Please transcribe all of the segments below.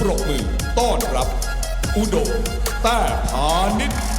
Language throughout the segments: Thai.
ปรบมือต้อนรับ อุดมแต้พาณิชย์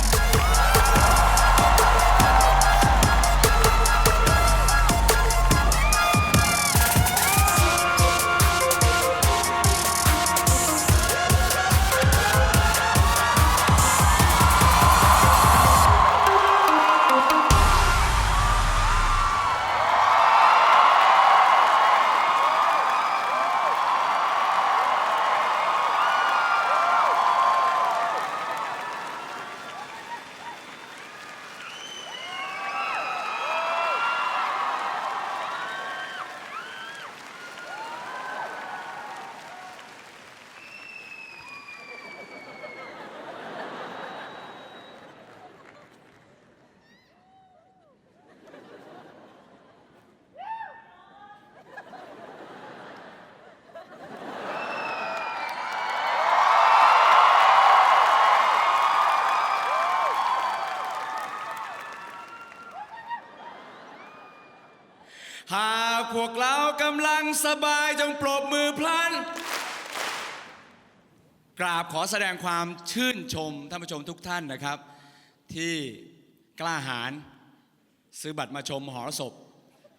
พวกเรากำลังสบายจงปรบมือพลัน กราบขอแสดงความชื่นชมท่านผู้ชมทุกท่านนะครับ ที่กล้าหาญซื้อบัตรมาชมหอศพ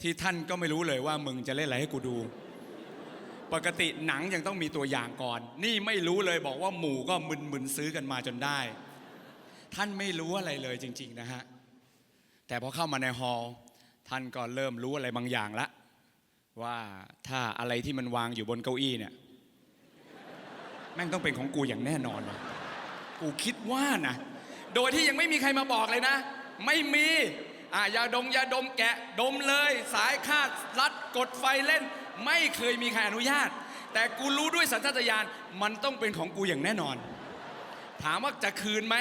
ที่ท่านก็ไม่รู้เลยว่ามึงจะเล่นอะไรให้กูดู ปกติหนังยังต้องมีตัวอย่างก่อน นี่ไม่รู้เลยบอกว่าหมู่ก็มึนๆซื้อกันมาจนได้ ท่านไม่รู้อะไรเลยจริง ๆ นะฮะแต่พอเข้ามาในฮอลท่านก็เริ่มรู้อะไรบางอย่างละ ว่าถ้าอะไรที่มันวางอยู่บนเก้าอี้เนี่ยแม่งต้องเป็นของกูอย่างแน่นอนว่ะกูคิดว่านะ โดยที่ยังไม่มีใครมาบอกเลยนะ ไม่มีอ่ายาดมยาดมแกะดมเลย สายคาดรัดกดไฟเล่น ไม่เคยมีใครอนุญาต แต่กูรู้ด้วยสัญชาตญาณมันต้องเป็นของกูอย่างแน่นอน ถามว่าจะคืนไหม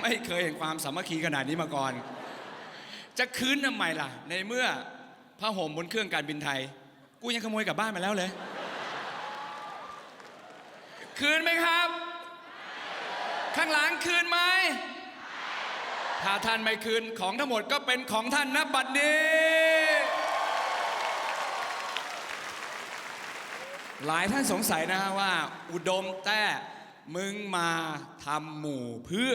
ไม่เคยเห็นความสามัคคีขนาดนี้มาก่อน จะคืนทำไมล่ะ ในเมื่อ ผ้าห่มบนเครื่องการบินไทย กูยังขโมยกลับบ้านมาแล้วเลย คืนไหมครับ ข้างหลังคืนไหม ถ้าท่านไม่คืนของทั้งหมดก็เป็นของท่านนะบัดนี้ หลายท่านสงสัยนะฮะว่า อุดมแต่มึงมาทำหมู่เพื่อ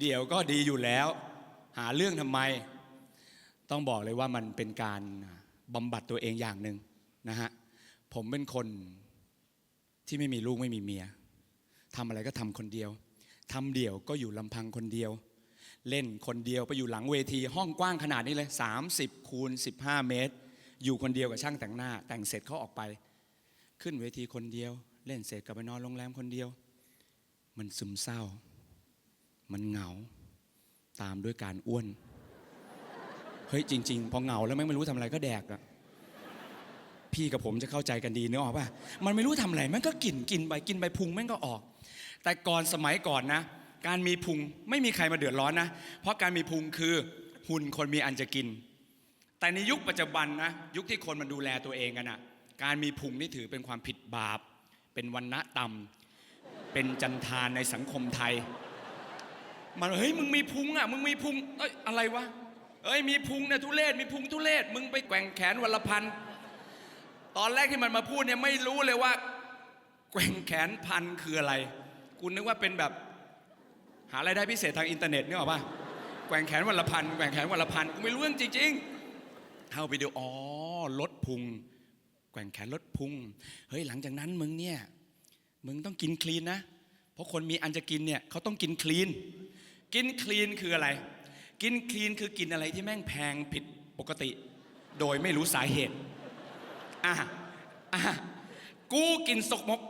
เดี๋ยวก็ดีอยู่แล้ว หาเรื่องทำไม ต้องบอกเลยว่ามันเป็นการบำบัดตัวเองอย่างหนึ่งนะฮะผมเป็นคนที่ไม่มีลูกไม่มีเมียทำอะไรก็ทำคนเดียวทำเดี่ยวก็อยู่ลำพังคนเดียว เล่นคนเดียวไปอยู่หลังเวที ห้องกว้างขนาดนี้เลย 30คูณ15 เมตร อยู่คนเดียวกับช่างแต่งหน้า แต่งเสร็จเขาออกไป ขึ้นเวทีคนเดียว เล่นเสร็จกลับไปนอนโรงแรมคนเดียว มันซึมเศร้า มันเหงา ตามด้วยการอ้วน เฮ้ยจริง ๆ พอเหงาแล้วแม่งไม่รู้ทำอะไรก็แดกอะพี่กับผมจะเข้าใจกันดีเนอออกป่ะมันไม่รู้ทำอะไรมันก็กินกินไปกินไปพุงแม่งก็ออก แต่ก่อนสมัยก่อนนะ การมีพุงไม่มีใครมาเดือดร้อนนะ เพราะการมีพุงคือหุ่นคนมีอันจะกิน แต่ในยุคปัจจุบันนะยุคที่คนมันดูแลตัวเองกันอะการมีพุงนี่ถือเป็นความผิดบาป เป็นวันณะต่ำเป็นจันทานในสังคมไทย มันเฮ้ยมึงมีพุงอะมึงมีพุงเอ้ยอะไรวะ เอ้ยมีพุงเนี่ยทุเรศมีพุงทุเรศมึงไปแกว่งแขนวันละพันตอนแรกที่มันมาพูดเนี่ยไม่รู้เลยว่า แกว่งแขนพันคืออะไรกูนึกว่าเป็นแบบ หารายได้พิเศษทางอินเทอร์เน็ตเนี่ยหรอปะแกว่งแขนวันละพันแกว่งแขนวันละพันกูไม่รู้เรื่องจริงๆเข้าไปดูอ๋อลดพุง แกว่งแขนลดพุงเฮ้ยหลังจากนั้นมึงเนี่ยมึงต้องกินคลีนนะ เพราะคนมีอันจะกินเนี่ยเขาต้องกินคลีน กินคลีนคืออะไร กินคลีนคือกินอะไรที่แม่งแพงผิดปกติ โดยไม่รู้สาเหตุอะอะกูกินสกมก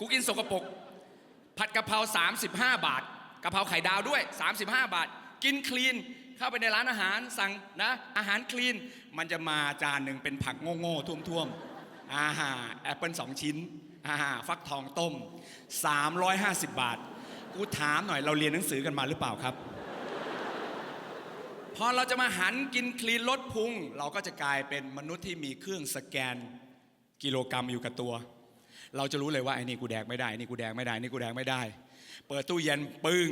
กูกินสกปรกผัดกะเพรา35 บาทกะเพราไข่ดาวด้วย 35 บาท กินคลีนเข้าไปในร้านอาหารสั่งนะอาหารคลีนมันจะมาจานหนึ่งเป็นผักโง่ๆท่วมๆอาหาแอปเปิลสองชิ้นอาหาฟักทองต้ม 350 บาท กูถามหน่อยเราเรียนหนังสือกันมาหรือเปล่าครับ พอเราจะมาหันกินคลีนลดพุง เราก็จะกลายเป็นมนุษย์ที่มีเครื่องสแกนกิโลกรรัมอยู่กับตัว เราจะรู้เลยว่าไอ้นี่กูแดกไม่ได้ไนี่กูแดกไม่ได้ไอ้นี่กูแดกไม่ได้ เปิดตู้เย็นปึ้ง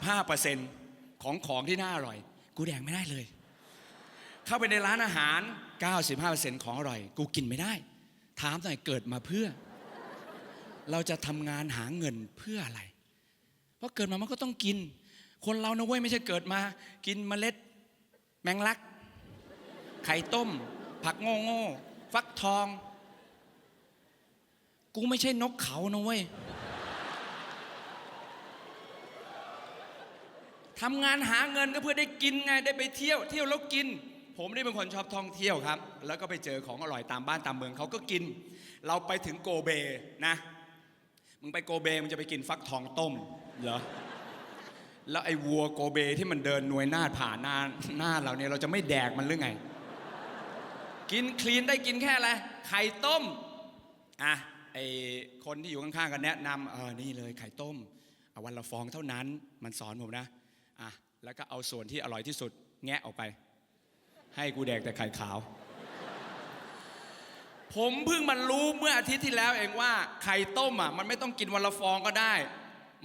95%ของของที่น่าอร่อย กูแดกไม่ได้เลย เข้าไปในร้านอาหาร 95%ของอร่อย กูกินไม่ได้ ถามหน่อยเกิดมาเพื่อ เราจะทำงานหาเงินเพื่ออะไร เพราะเกิดมามันก็ต้องกิน คนเรานะเว้ยไม่ใช่เกิดมา กินเมล็ด แมงลัก ไข่ต้ม ผักโง่โง่ๆฟักทอง กูไม่ใช่นกเขานะเว้ยทำงานหาเงินก็เพื่อได้กินไงได้ไปเที่ยว เที่ยวแล้วกิน ผมนี่เป็นคนชอบท่องเที่ยวครับ แล้วก็ไปเจอของอร่อยตามบ้านตามเมืองเขาก็กิน เราไปถึงโกเบนะ มึงไปโกเบมึงจะไปกินฟักทองต้มเหรอ แล้วไอ้วัวโกเบที่มันเดินหน่วยหน้าผ่านหน้าหน้าเราเนี่ยเราจะไม่แดกมันหรือไง กินคลีนได้กินแค่อะไรไข่ต้มอะไอคนที่อยู่ข้างๆกันแนะนำเออนี่เลยไข่ต้มเอาวันละฟองเท่านั้นมันสอนผมนะอะแล้วก็เอาส่วนที่อร่อยที่สุด แงะออกไป ให้กูแดกแต่ไข่ขาว ผมเพิ่งมันรู้เมื่ออาทิตย์ที่แล้วเองว่าไข่ต้มอะมันไม่ต้องกินวันละฟองก็ได้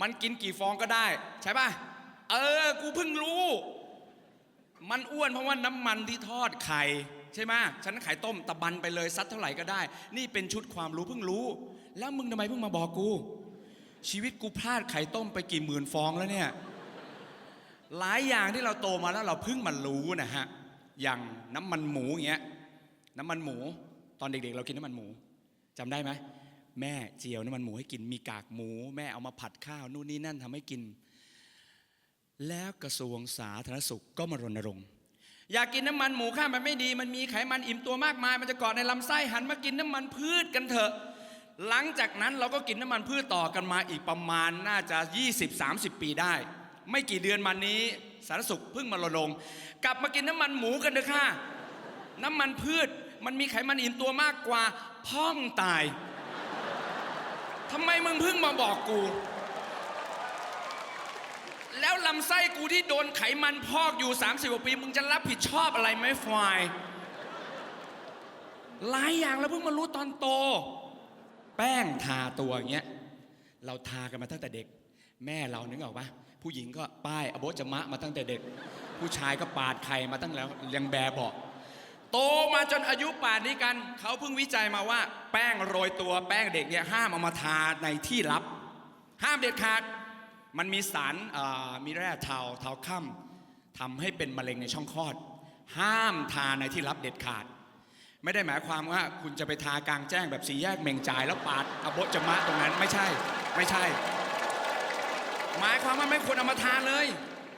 มันกินกี่ฟองก็ได้ ใช่ป่ะ เออ กูเพิ่งรู้ มันอ้วนเพราะว่าน้ำมันที่ทอดไข่ใช่ไหมฉันไข่ต้มตะบันไปเลยซัดเท่าไหร่ก็ได้ นี่เป็นชุดความรู้เพิ่งรู้ แล้วมึงทำไมเพิ่งมาบอกกู ชีวิตกูพลาดไข่ต้มไปกี่หมื่นฟองแล้วเนี่ย หลายอย่างที่เราโตมาแล้วเราเพิ่งมารู้นะฮะ อย่างน้ำมันหมูอย่างเงี้ย น้ำมันหมู ตอนเด็กๆ เรากินน้ำมันหมูจำได้ไหมแม่เจียวน้ำมันหมูให้กินมีกากหมู แม่เอามาผัดข้าวนู่นนี่นั่นทำให้กิน แล้วกระทรวงสาธารณสุขก็มารณรงค์อยากกินน้ำมันหมูข้ามันไม่ดี มันมีไขมันอิ่มตัวมากมาย มันจะเกาะในลำไส้หันมากินน้ำมันพืชกันเถอะ หลังจากนั้นเราก็กินน้ำมันพืชต่อกันมาอีกประมาณน่าจะ 20-30 ปีได้ ไม่กี่เดือนมานี้สาธารณสุขเพิ่งมารณรงค์กลับมากินน้ำมันหมูกันเถอะค่ะ น้ำมันพืชมันมีไขมันอิ่มตัวมากกว่าพ่องตายทำไมมึงเพิ่งมาบอกกู แล้วลำไส้กูที่โดนไขมันพอกอยู่ 30กว่าปี มึงจะรับผิดชอบอะไรไหมฟลายหลายอย่างแล้วเพิ่งมารู้ตอนโต แป้งทาตัวอย่างเงี้ยเราทากันมาตั้งแต่เด็ก แม่เรานึกออกปะผู้หญิงก็ป้ายอโบจมะมาตั้งแต่เด็ก ผู้ชายก็ปาดไข่มาตั้งแล้วยังแบเบอกโตมาจนอายุป่านนี้กัน เขาเพิ่งวิจัยมาว่า แป้งโรยตัวแป้งเด็กเนี่ยห้ามเอามาทาในที่ลับ ห้ามเด็ดขาด มันมีสารมีแร่เทาเทาค่ำทำให้เป็นมะเร็งในช่องคลอด ห้ามทาในที่ลับเด็ดขาด ไม่ได้หมายความว่าคุณจะไปทากลางแจ้งแบบสีแยกเมงจ่ายแล้วปาดอโบจมะตรงนั้นไม่ใช่ ไม่ใช่ หมายความว่าไม่ควรเอามาทาเลย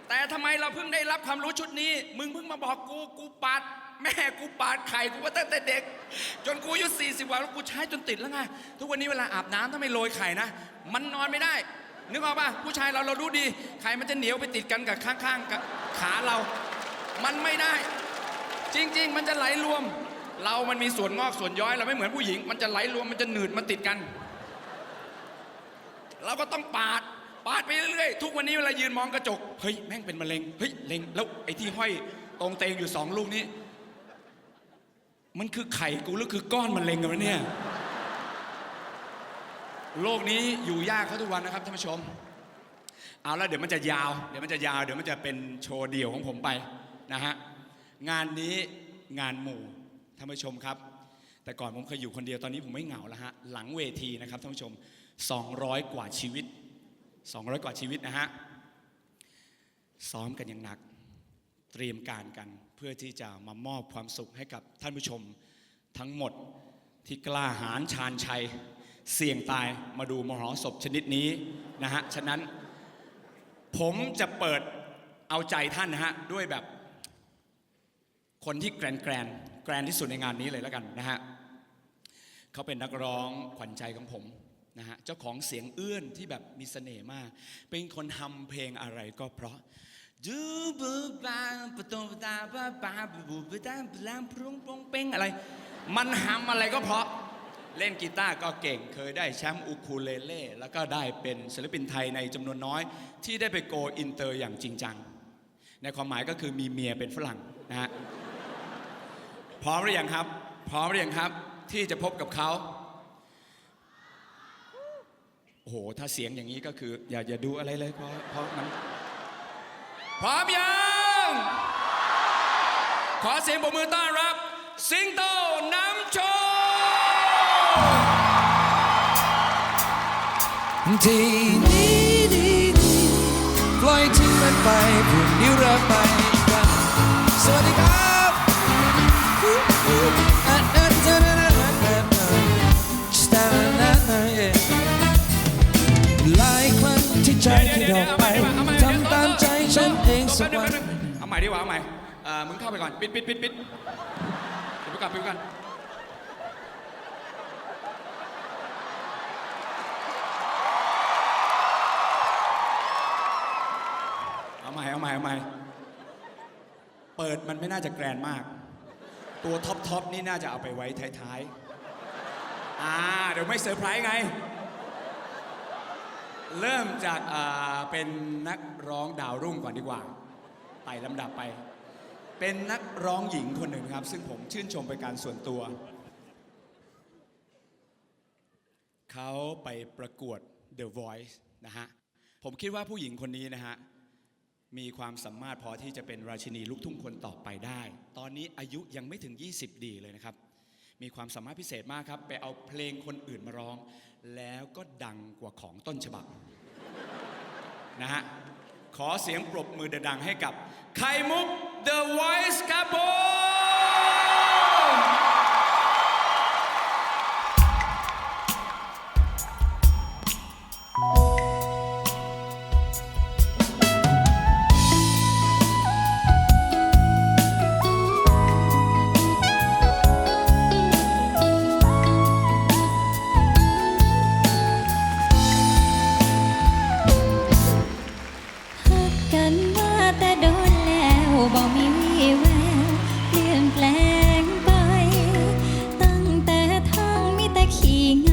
แต่ทำไมเราเพิ่งได้รับความรู้ชุดนี้ มึงเพิ่งมาบอกกูกูปาดแม่กูปาดไข่กูว่าตั้งแต่เด็ก จนกูอายุ40กว่าแล้วกูใช้จนติดแล้วไงทุกวันนี้เวลาอาบน้ำถ้าไม่โรยไข่นะ มันนอนไม่ได้ นึกออกป่ะผู้ชายเราเรารู้ดีไข่มันจะเหนียวไปติดกันกับข้างๆกับขาเรา มันไม่ได้ จริง ๆ มันจะไหลรวม เรามันมีส่วนงอกส่วนย้อยเราไม่เหมือนผู้หญิง มันจะไหลรวมมันจะหนืดมันติดกัน เราก็ต้องปาดปาดไปเรื่อยๆทุกวันนี้เวลายืนมองกระจกเฮ้ยแม่งเป็นมะเร็งเฮ้ยเล็งแล้วไอ้ที่ห้อยตรงเตงอยู่สองลูกนี้ มันคือไข่กูหรือคือก้อนมะเร็งกันวะเนี่ย โลกนี้อยู่ยากเขาทุกวันนะครับท่านผู้ชม เอาแล้วเดี๋ยวมันจะยาว เดี๋ยวมันจะยาว เดี๋ยวมันจะเป็นโชว์เดี่ยวของผมไปนะฮะ งานนี้งานหมู่ท่านผู้ชมครับ แต่ก่อนผมเคยอยู่คนเดียว ตอนนี้ผมไม่เหงาแล้วฮะ หลังเวทีนะครับท่านผู้ชม 200 กว่าชีวิต 200 กว่าชีวิตนะฮะ ซ้อมกันอย่างหนัก เตรียมการกันเพื่อที่จะมามอบความสุขให้กับท่านผู้ชม ทั้งหมดที่กล้าหาญชาญชัย เสี่ยงตายมาดูมหรสพชนิดนี้นะฮะ ฉะนั้นผมจะเปิดเอาใจท่านนะฮะ ด้วยแบบคนที่แกรนแกรนแกรนที่สุดในงานนี้เลยแล้วกันนะฮะเขาเป็นนักร้องขวัญใจของผมนะฮะ เจ้าของเสียงเอื้อนที่แบบมีเสน่ห์มาก เป็นคนทำเพลงอะไรก็เพราะดูบูบาปตูปะตาบาบาบูบูปะตาปะลามพรุงปงเป้งอะไร มันหำอะไรก็เพราะ เล่นกีตาร์ก็เก่งเคยได้แชมป์อูคูเลเล่แล้วก็ได้เป็นศิลปินไทยในจำนวนน้อย ที่ได้ไปโกอินเตอร์อย่างจริงจัง ในความหมายก็คือมีเมียเป็นฝรั่งนะฮะพร้อมหรือยังครับ พร้อมหรือยังครับ ที่จะพบกับเขาโอ้โห ถ้าเสียงอย่างนี้ก็คือ อย่าอย่าดูอะไรเลยเพราะเพราะมันพร้อมยัง ขอเสียงปรบมือต้อนรับ สิงโต ที่นี้ดีดีปล่อยทิ้งมันไปพรุ่งนี้เราไปกันสวัสดีครับหลายครั้งที่ใจคิดออกไปทำตามใจฉันเองสักวันเอาใหม่ดีกว่าเอาใหม่เออมึงเข้าไปก่อน ปิดปิดปิดปิดปิดไปก่อนไปก่อน เอาใหม่เอาใหม่เอาใหม่เปิดมันไม่น่าจะแกรนมาก ตัวท็อปท็อปนี่น่าจะเอาไปไว้ท้ายๆอ่าเดี๋ยวไม่เซอร์ไพรส์ไง เริ่มจากอ่าเป็นนักร้องดาวรุ่งก่อนดีกว่าไต่ลำดับไป เป็นนักร้องหญิงคนหนึ่งครับ ซึ่งผมชื่นชมเป็นการส่วนตัว เขาไปประกวด The Voice นะฮะ ผมคิดว่าผู้หญิงคนนี้นะฮะ มีความสามารถพอที่จะเป็นราชินีลูกทุ่งคนต่อไปได้ ตอนนี้อายุยังไม่ถึง 20 ดีเลยนะครับ มีความสามารถพิเศษมากครับ ไปเอาเพลงคนอื่นมาร้อง แล้วก็ดังกว่าของต้นฉบับ นะฮะ ขอเสียงปรบมือดังให้กับไข่มุก The Voice ครับผม กันมาแต่โดนแล้วบ่มีแววเปลี่ยนแปลงไป ตั้งแต่ทางมีแต่ขี้ไง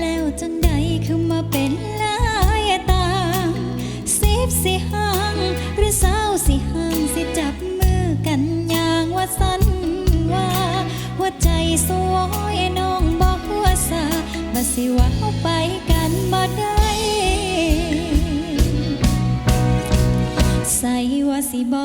แล้วจังใดคือมาเป็นลายต่างสิบสิห่างหรือเศร้าสิห่างสิจับมือกันอย่างว่าสันว่าหัวใจสวยน้องบอกหัวซาบ่สิว่าเอาไป สิบ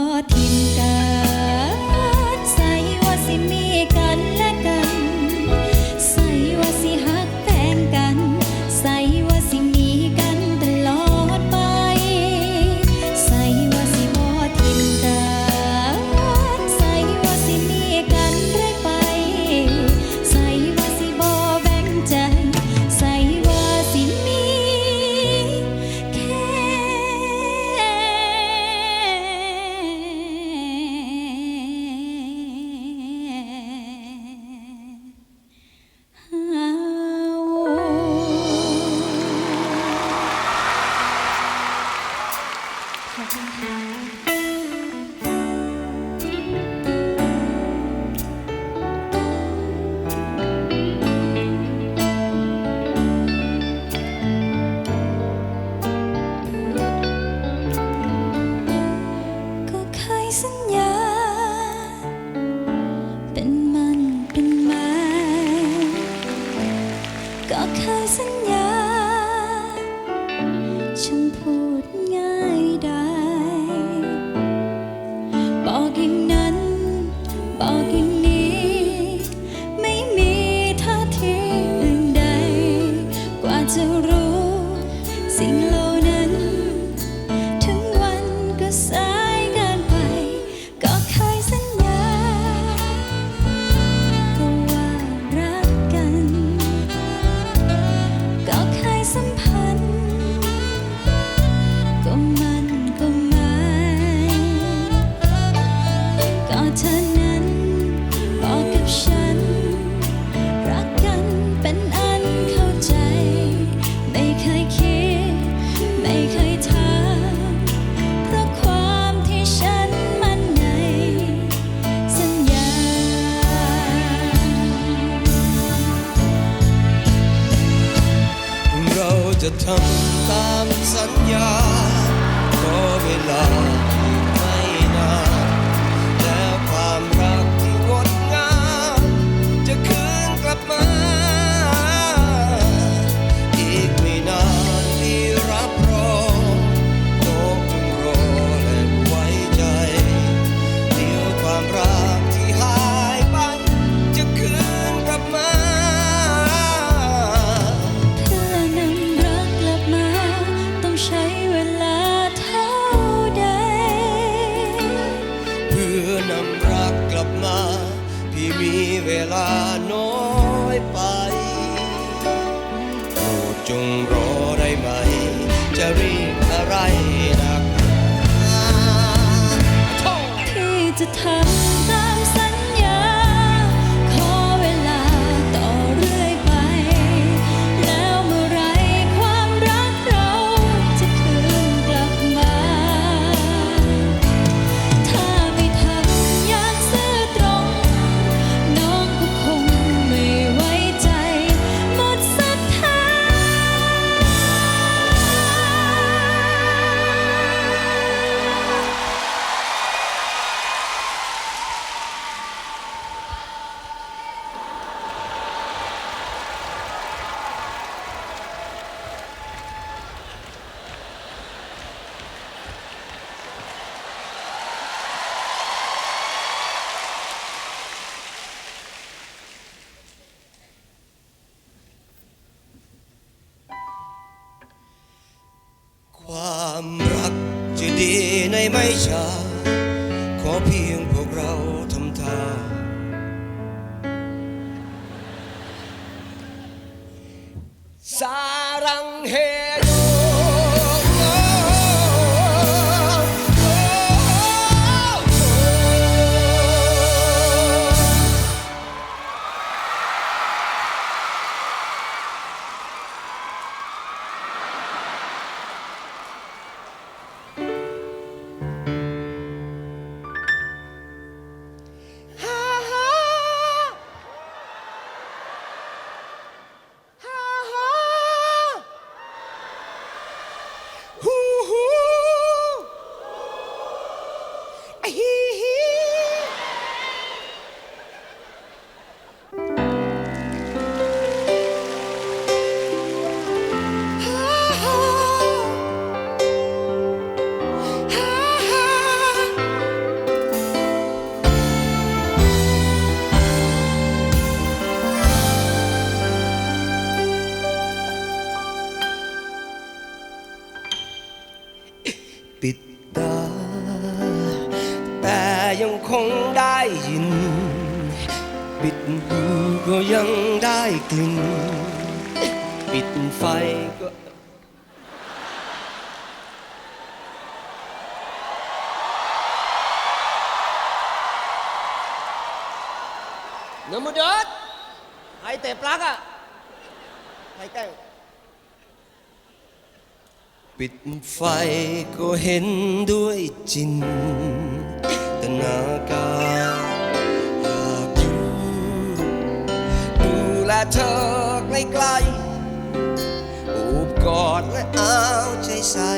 He นื้อมือเดิให้เตะปลักอะห้แก้วปิดไฟก็เห็นด้วยจินตนาการอยากอยู่ดูแลเธอใกล้ๆอบกอดและเอาใจใส่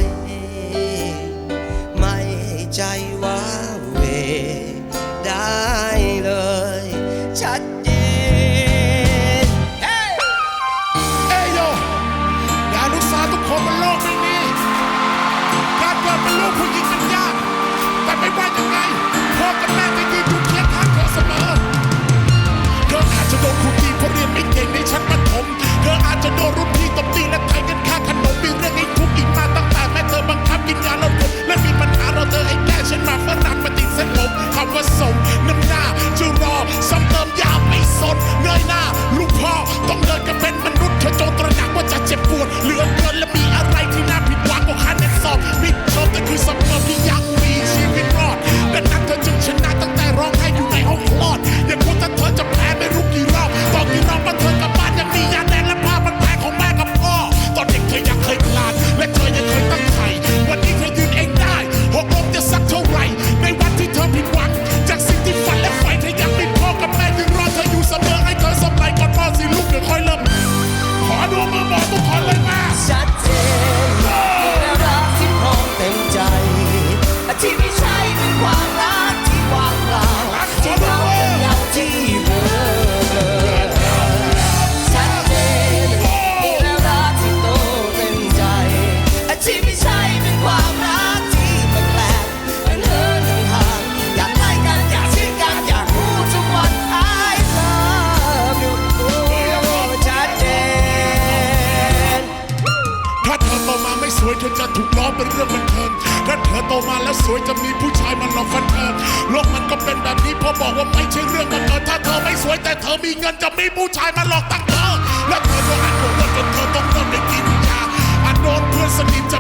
เป็นแบบนี้พอบอกว่าไม่ใช่เรื่องบันเอิญถ้าเธอไม่สวยแต่เธอมีเงินจะมีผู้ชายมาหลอกตั้งเธอและเธอโดอันโดนจนเธอต้องเริ่มไปกินยาอันโดนเพื่อนสนิท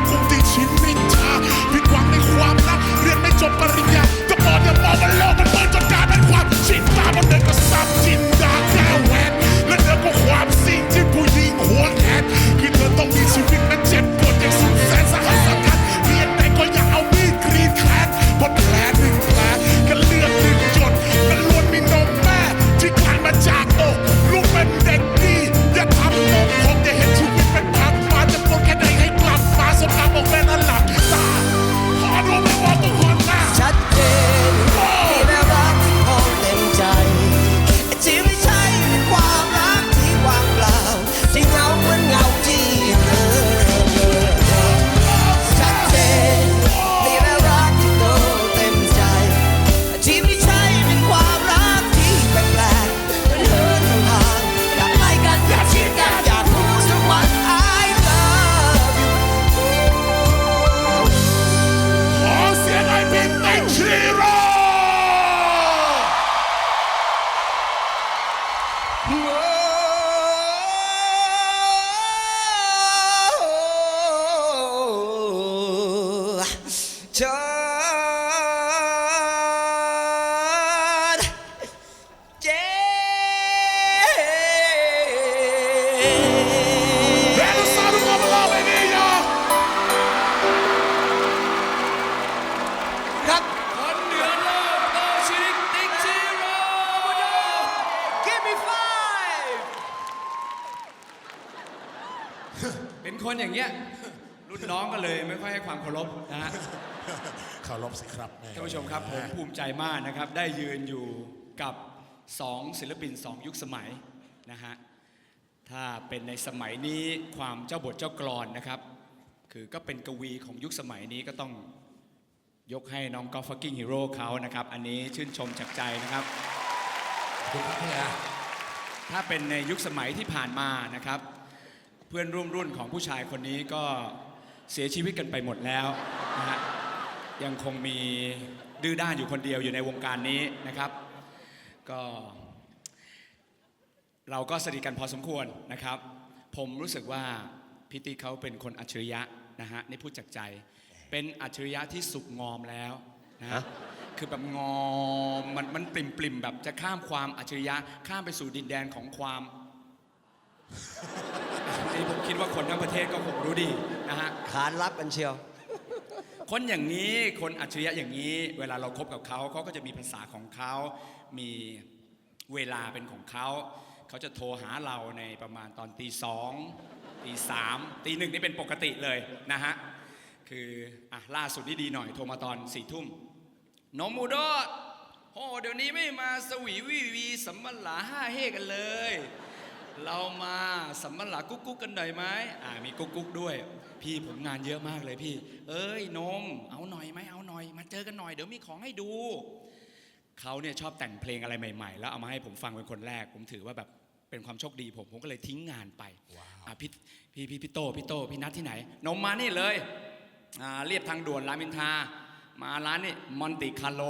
มภูมิใจมากนะครับ ได้ยืนอยู่กับ2ศิลปิน2ยุคสมัยนะฮะถ้าเป็นในสมัยนี้ความเจ้าบทเจ้ากรอนนะครับ คือก็เป็นกวีของยุคสมัยนี้ก็ต้องยกให้น้องกอล์ฟฟักกิ้งฮีโร่เขานะครับ อันนี้ชื่นชมจากใจนะครับคุณครับพี่อาถ้าเป็นในยุคสมัยที่ผ่านมานะครับ เพื่อนร่วมรุ่นของผู้ชายคนนี้ก็เสียชีวิตกันไปหมดแล้วนะฮะ ยังคงมีดื้อด้านอยู่คนเดียวอยู่ในวงการนี้นะครับ ก็เราก็สนิทกันพอสมควรนะครับ ผมรู้สึกว่าพิตีเขาเป็นคนอัจฉริยะนะฮะนี่พูดจากใจ เป็นอัจฉริยะที่สุกงอมแล้วนะฮะฮะคือแบบงอมมันมันปริมปริมๆแบบจะข้ามความอัจฉริยะข้ามไปสู่ดินแดนของความนี่ผมคิดว่าคนทั้งประเทศก็คงรู้ดีนะฮะขานรับกันเชียว คนอย่างนี้คนอัจฉริยะอย่างนี้ เวลาเราคบกับเขาเขาก็จะมีภาษาของเขามีเวลาเป็นของเขาเขาจะโทรหาเราในประมาณตอนตีสองตีสามตีหนึ่งนี่เป็นปกติเลยนะฮะคืออะล่าสุดนี่ดีหน่อยโทรมาตอนสี่ทุ่มนมอูดอดโอ้เดี๋ยวนี้ไม่มาสวีวีวีสัมมลาห้าเฮกันเลย เรามาสัมมลากุ๊กกุ๊กกันหน่อยไหมอ่ามีกุ๊กกุ๊กด้วย พี่ผมงานเยอะมากเลยพี่ เอ้ยนมเอาหน่อยไหมเอาหน่อย มาเจอกันหน่อยเดี๋ยวมีของให้ดูเขาเนี่ยชอบแต่งเพลงอะไรใหม่ ๆ แล้วเอามาให้ผมฟังเป็นคนแรก ผมถือว่าแบบเป็นความโชคดีผมผมก็เลยทิ้งงานไปอะพี่พี่พี่พี่โตพี่โตพี่นัดที่ไหนนมมานี่เลยอ่าเรียบทางด่วนรามอินทรามาร้านนี่มอนติคาโล